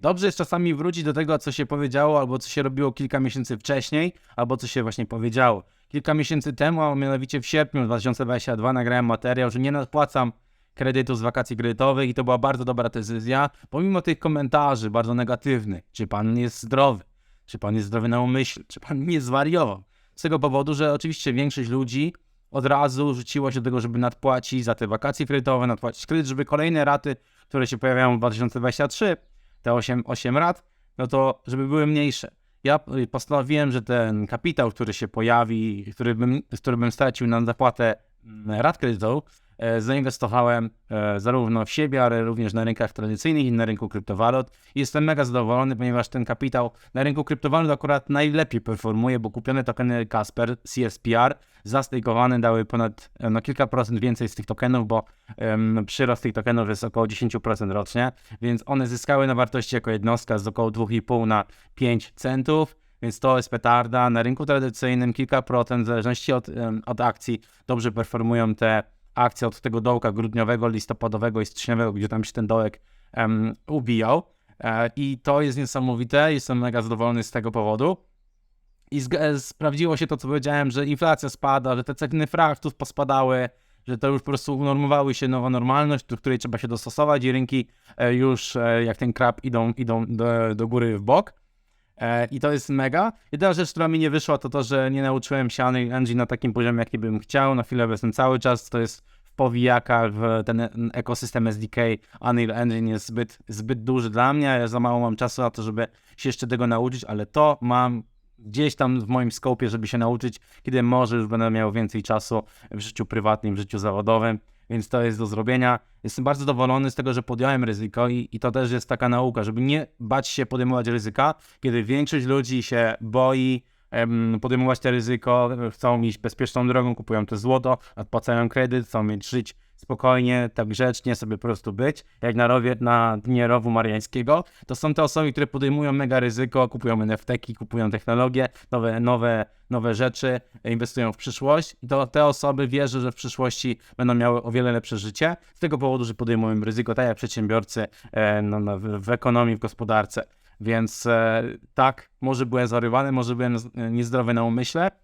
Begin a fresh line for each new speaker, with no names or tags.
Dobrze jest czasami wrócić do tego, co się powiedziało, albo co się robiło kilka miesięcy wcześniej, albo co się właśnie powiedziało. Kilka miesięcy temu, a mianowicie w sierpniu 2022 nagrałem materiał, że nie nadpłacam kredytu z wakacji kredytowych i to była bardzo dobra decyzja, pomimo tych komentarzy bardzo negatywnych. Czy pan jest zdrowy? Czy pan jest zdrowy na umyśle? Czy pan nie zwariował? Z tego powodu, że oczywiście większość ludzi od razu rzuciło się do tego, żeby nadpłacić za te wakacje kredytowe, nadpłacić kredyt, żeby kolejne raty, które się pojawiają w 2023, te 8, 8 rat, no to żeby były mniejsze. Ja postanowiłem, że ten kapitał, który się pojawi, który bym, który bym stracił na zapłatę mm, rat kredytów, zainwestowałem e, zarówno w siebie, ale również na rynkach tradycyjnych i na rynku kryptowalut. Jestem mega zadowolony, ponieważ ten kapitał na rynku kryptowalut akurat najlepiej performuje, bo kupione tokeny Casper CSPR zastejkowane dały ponad e, no, kilka procent więcej z tych tokenów, bo em, przyrost tych tokenów jest około 10% rocznie, więc one zyskały na wartości jako jednostka z około 2,5 na 5 centów. Więc to jest petarda. Na rynku tradycyjnym kilka procent, w zależności od, od akcji, dobrze performują te akcje od tego dołka grudniowego, listopadowego i styczniowego, gdzie tam się ten dołek em, ubijał. E, I to jest niesamowite. Jestem mega zadowolony z tego powodu. I e, sprawdziło się to, co powiedziałem, że inflacja spada, że te ceny frachtów pospadały, że to już po prostu unormowały się nowa normalność, do której trzeba się dostosować i rynki e, już e, jak ten krab idą, idą do, do góry w bok. E, I to jest mega. Jedyna rzecz, która mi nie wyszła, to to, że nie nauczyłem się Unreal Engine na takim poziomie, jaki bym chciał. Na chwilę obecną cały czas to jest w powijakach, w ten ekosystem SDK. Unreal Engine jest zbyt, zbyt duży dla mnie, ja za mało mam czasu na to, żeby się jeszcze tego nauczyć, ale to mam gdzieś tam w moim skopie, żeby się nauczyć, kiedy może już będę miał więcej czasu w życiu prywatnym, w życiu zawodowym, więc to jest do zrobienia. Jestem bardzo zadowolony z tego, że podjąłem ryzyko i, i to też jest taka nauka, żeby nie bać się podejmować ryzyka, kiedy większość ludzi się boi em, podejmować te ryzyko, chcą iść bezpieczną drogą, kupują to złoto, odpłacają kredyt, chcą mieć żyć spokojnie, tak grzecznie sobie po prostu być, jak na, rowie, na dnie rowu mariańskiego, to są te osoby, które podejmują mega ryzyko, kupują NFT-ki, kupują technologie, nowe, nowe, nowe rzeczy, inwestują w przyszłość i to te osoby wierzę, że w przyszłości będą miały o wiele lepsze życie, z tego powodu, że podejmują ryzyko, tak jak przedsiębiorcy e, no, no, w, ekonomii, w gospodarce. Więc e, tak, może byłem zarywany, może byłem z- niezdrowy na umyśle,